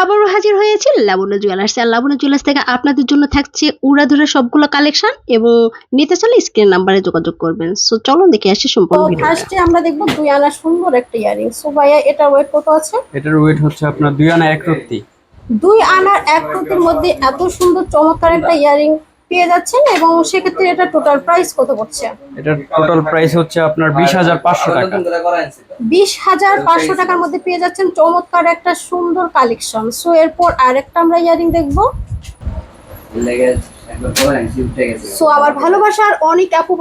আবারও হাজির হয়েছে লাবণ্য জুয়েলার্স। আর লাবণ্য জুয়েলার্স থেকে আপনাদের জন্য থাকছে উড়াধুরা সবগুলো কালেকশন এবং নিতে চলে স্ক্রিন নাম্বারে যোগাযোগ করবেন। সো চলুন দেখে আসি তো সম্পূর্ণ ভিডিও ফার্স্টে আমরা দেখব দুই আনা সুন্দর একটা ইয়ারিং সো ভাইয়া এটা ওয়েট কত আছে? এটার ওয়েট হচ্ছে আপনার দুই আনা এক রত্তি। দুই আনার এক রত্তির মধ্যে এত সুন্দর চমৎকার একটা ইয়ারিং পেয়ে যাচ্ছেন এবং সেক্ষেত্রে এটা টোটাল প্রাইস কত পড়ছে? এটার টোটাল প্রাইস হচ্ছে আপনার বিশ হাজার পাঁচশো টাকা। বিশ হাজার পাঁচশো টাকার মধ্যে পেয়ে যাচ্ছেন চমৎকার একটা সুন্দর কালেকশন সো এরপর আরেকটা আমরা ইয়ারিং দেখব। সো ভালোবাসার অনেক আপু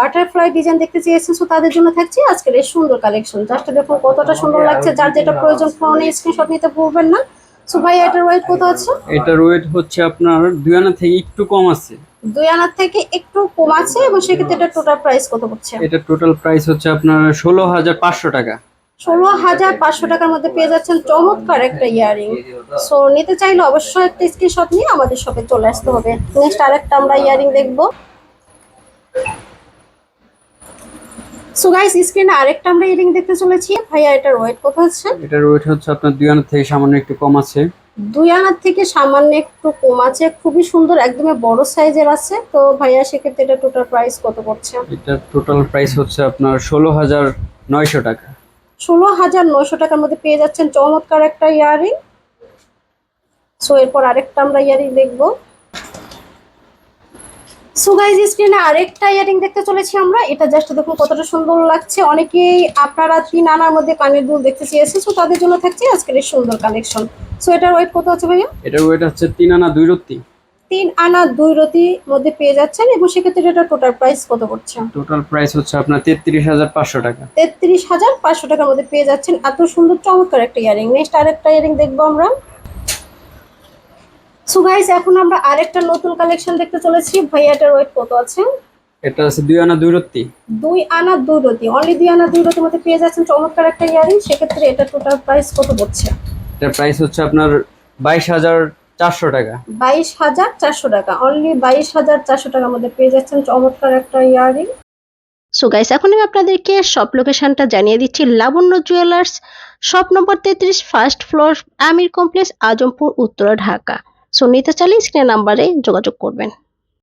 বাটারফ্লাই ডিজাইন দেখতে চেয়েছেন সো তাদের জন্য থাকছে আজকের এই সুন্দর কালেকশন জাস্ট দেখুন কতটা সুন্দর লাগছে যার যেটা প্রয়োজন ফোনে স্ক্রিনশট নিতে ভুলবেন না। সো ভাই এটার ওয়েট কত আছে? এটার ওয়েট হচ্ছে আপনার দুই আনা থেকে একটু কম আছে। দুই আনার থেকে একটু কম আছে এবং সেক্ষেত্রে এটা টোটাল প্রাইস কত পড়ছে এটার টোটাল প্রাইস হচ্ছে আপনার ষোলো হাজার পাঁচশো টাকা। ষোলো হাজার পাঁচশো টাকার মধ্যে পেয়ে যাচ্ছেন চমৎকার একটা ইয়ারিং। সো নিতে চাইলে অবশ্যই একটা স্ক্রিনশট নিয়ে আমাদের শপে চলে আসতে হবে। নেক্সট আরেকটা আমরা ইয়ারিং দেখব। সো গাইস স্ক্রিনে আরেকটা আমরা ইয়ারিং দেখতে চলেছি। ভাইয়া এটার ওয়েট কত আছে? এটার ওয়েট হচ্ছে আপনার দুই আনা থেকে সামান্য একটু কম আছে। দুই আনার থেকে সামান্য একটু কম আছে। খুবই সুন্দর একদমই বড় সাইজের আছে। তো ভাইয়া সেক্ষেত্রে এটা টোটাল প্রাইস কত পড়ছে? এটার টোটাল প্রাইস হচ্ছে আপনার ষোলো হাজার নয়শো টাকা। ষোলো হাজার নয়শো টাকার মধ্যে পেয়ে যাচ্ছেন চমৎকার একটা ইয়ারিং সো এরপর আরেকটা আমরা ইয়ারিং দেখব। সো গাইজ স্ক্রিনে আরেকটা ইয়ারিং দেখতে চলেছি আমরা। এটা জাস্ট দেখুন কতটা সুন্দর লাগছে। অনেকেই আপনারা তিন আনার মধ্যে কানের দুল দেখতে চেয়েছে সো তাদের জন্য থাকছে আজকের এই সুন্দর কালেকশন সো এটার ওয়েট কত আছে ভাইয়া? এটার ওয়েট হচ্ছে তিন আনা দুই রত্তি। তিন আনা দুই রতির মধ্যে পেয়ে যাচ্ছেন এবং সেক্ষেত্রে এটা টোটাল প্রাইস কত পড়ছে? টোটাল প্রাইস হচ্ছে আপনার তেত্রিশ হাজার পাঁচশো টাকা। তেত্রিশ হাজার পাঁচশো টাকার মধ্যে পেয়ে যাচ্ছেন। এত সুন্দর চমৎকার একটা ইয়ারিং নেক্সট আরেকটা ইয়ারিং দেখব আমরা। সো গাইস এখন আমরা আরেকটা নতুন কালেকশন দেখতে চলেছি। ভাইয়াটার ওয়েট কত আছে? এটা আছে দুই আনা দুই রত্তি। দুই আনা দুই রতি অনলি দুই আনা দুই রতির মধ্যে পেয়ে যাচ্ছেন চমৎকার একটা ইয়ারিং। সেক্ষেত্রে এটা টোটাল প্রাইস কত পড়ছে এটার প্রাইস হচ্ছে আপনার বাইশ হাজার চারশো টাকা। বাইশ হাজার চারশো টাকা। অনলি বাইশ হাজার চারশো টাকার মধ্যে পেয়ে যাচ্ছেন চমৎকার একটা ইয়ারিং। সো গাইস এখন আমি আপনাদেরকে শপ লোকেশনটা জানিয়ে দিচ্ছি। লাবণ্য জুয়েলার্স শপ নম্বর তেত্রিশ first floor Amir complex Azampur Uttara Dhaka. So নিতে চাইলে নাম্বারে যোগাযোগ করবেন।